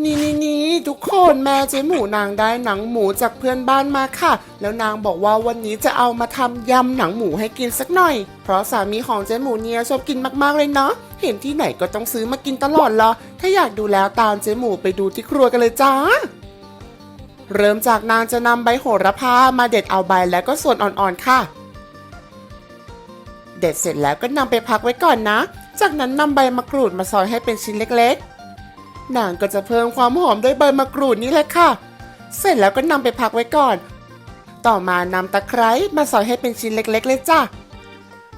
นี่นี่นี่ทุกคนแม่เจ๊หมูนางได้หนังหมูจากเพื่อนบ้านมาค่ะ แล้วนางบอกว่าวันนี้จะเอามาทำยำหนังหมูให้กินสักหน่อย เพราะสามีของเจ๊หมูเนี่ยชอบกินมากๆเลยเนาะเห็นที่ไหนก็ต้องซื้อมากินตลอดเหรอถ้าอยากดูแล้วตามเจ๊หมูไปดูที่ครัวกันเลยจ้าเริ่มจากนางจะนำใบโหระพามาเด็ดเอาใบแล้วก็ส่วนอ่อนๆค่ะ เด็ดเสร็จแล้วก็นำไปพักไว้ก่อนนะ จากนั้นนำใบมะกรูดมาซอยให้เป็นชิ้นเล็กๆ นางก็จะเพิ่มความหอมด้วยใบมะกรูดนี่แหละค่ะ เสร็จแล้วก็นำไปพักไว้ก่อน ต่อมานำตะไคร้มาซอยให้เป็นชิ้นเล็กๆ เลยจ้ะ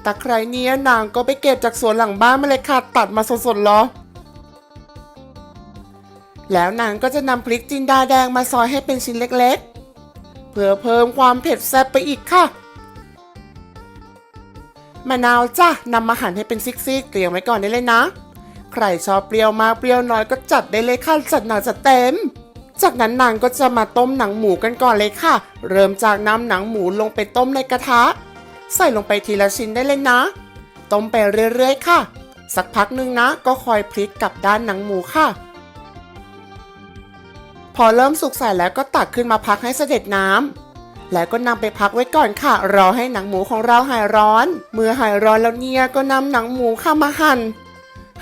ตะไคร้เนี้ยนางก็ไปเก็บจากสวนหลังบ้านมาเลยค่ะ ตัดมาสดๆเลยแล้วนางก็จะนำพริกจินดาแดงมาซอยให้เป็นชิ้นเล็กๆ เพื่อเพิ่มความเผ็ดแซ่บไปอีกค่ะ มะนาวจ้ะนำมาหั่นให้เป็นซิกๆ เตรียมไว้ก่อนได้เลยนะ ใครชอบเปรี้ยวมากเปรี้ยวน้อยก็จัดได้เลยค่ะจัดหนักจัดเต็ม จากนั้นนางก็จะมาต้มหนังหมูกันก่อนเลยค่ะ เริ่มจากนำหนังหมูลงไปต้มในกระทะ ใส่ลงไปทีละชิ้นได้เลยนะ ต้มไปเรื่อยๆค่ะ สักพักหนึ่งนะ ก็คอยพลิกกลับด้านหนังหมูค่ะ พอเริ่มสุกใส่แล้วก็ตักขึ้นมาพักให้เสด็จน้ำแล้วก็นำไปพักไว้ก่อนค่ะ รอให้หนังหมูของเราหายร้อน เมื่อหายร้อนแล้วเนี่ยก็นำหนังหมูเข้ามาหั่น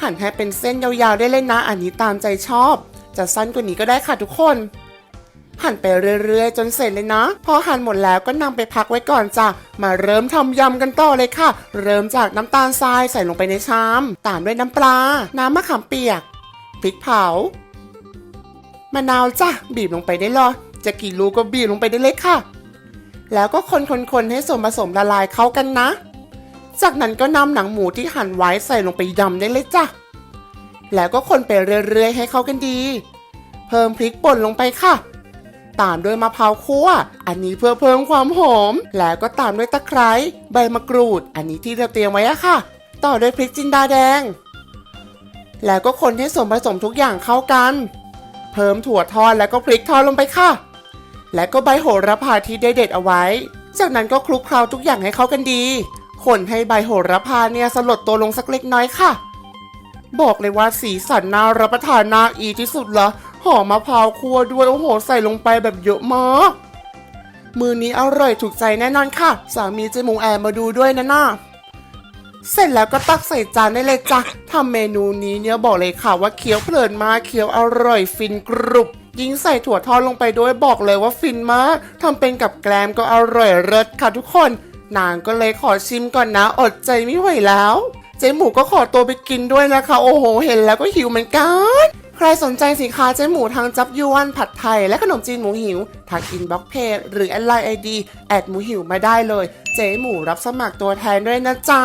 หั่นให้เป็นเส้นยาวๆได้เลยนะ อันนี้ตามใจชอบ จะสั้นกว่านี้ก็ได้ค่ะทุกคน หั่นไปเรื่อยๆ จนเสร็จเลยนะ พอหั่นหมดแล้วก็นำไปพักไว้ก่อนจ้ะ มาเริ่มทำยำกันต่อเลยค่ะ เริ่มจากน้ำตาลทรายใส่ลงไปในชาม ตามด้วยน้ำปลา น้ำมะขามเปียก พริกเผามะนาวจ้ะ บีบลงไปได้เลย จะกี่ลูกก็บีบลงไปได้เลยค่ะ แล้วก็คนๆๆให้ส่วนผสมละลายเข้ากันนะ จากนั้นก็นำหนังหมูที่หั่นไว้ใส่ลงไปยำได้เลยจ้ะ แล้วก็คนไปเรื่อยๆ ให้เข้ากันดี เพิ่มพริกป่นลงไปค่ะ ตามด้วยมะพร้าวคั่ว อันนี้เพื่อเพิ่มความหอม แล้วก็ตามด้วยตะไคร้ใบมะกรูด อันนี้ที่เราเตรียมไว้อะค่ะ ต่อด้วยพริกจินดาแดง แล้วก็คนให้ส่วนผสมทุกอย่างเข้ากัน เพิ่มถั่วทอดแล้วก็พริกทอดลงไปค่ะ และก็ใบโหระพาที่ได้เด็ดเอาไว้ จากนั้นก็คลุกเคล้าทุกอย่างให้เข้ากันดี คนให้ใบโหระพาเนี่ยสลดตัวลงสักเล็กน้อยค่ะ บอกเลยว่าสีสันน่ารับประทานน่าอีที่สุดละหอมมะพร้าวคั่วด้วยโอ้โหใส่ลงไปแบบเยอะมากมือนี้อร่อยถูกใจแน่นอนค่ะ สามีเจมงแอร์มาดูด้วยนะน่าเสร็จแล้วก็ตักใส่จานได้เลยจ้ะทำเมนูนี้เนี่ยบอกเลยค่ะว่าเคี้ยวเพลินมากเคี้ยวอร่อยฟินกรุบ ยิ่งใส่ถั่วทอดลงไปด้วยบอกเลยว่าฟินมากทำเป็นกับแกล้มก็อร่อยเลิศค่ะทุกคน นางก็เลยขอชิมก่อนนะ อดใจไม่ไหวแล้ว เจ๊หมูก็ขอตัวไปกินด้วยนะคะ โอ้โห เห็นแล้วก็หิวเหมือนกัน ใครสนใจสินค้าเจ๊หมูทางจับยวนผัดไทย และขนมจีนหมูหิว ทางอินบ็อกเพจหรือแอดไลน์ไอดีแอดหมูหิวมาได้เลย เจ๊หมูรับสมัครตัวแทนด้วยนะจ๊ะ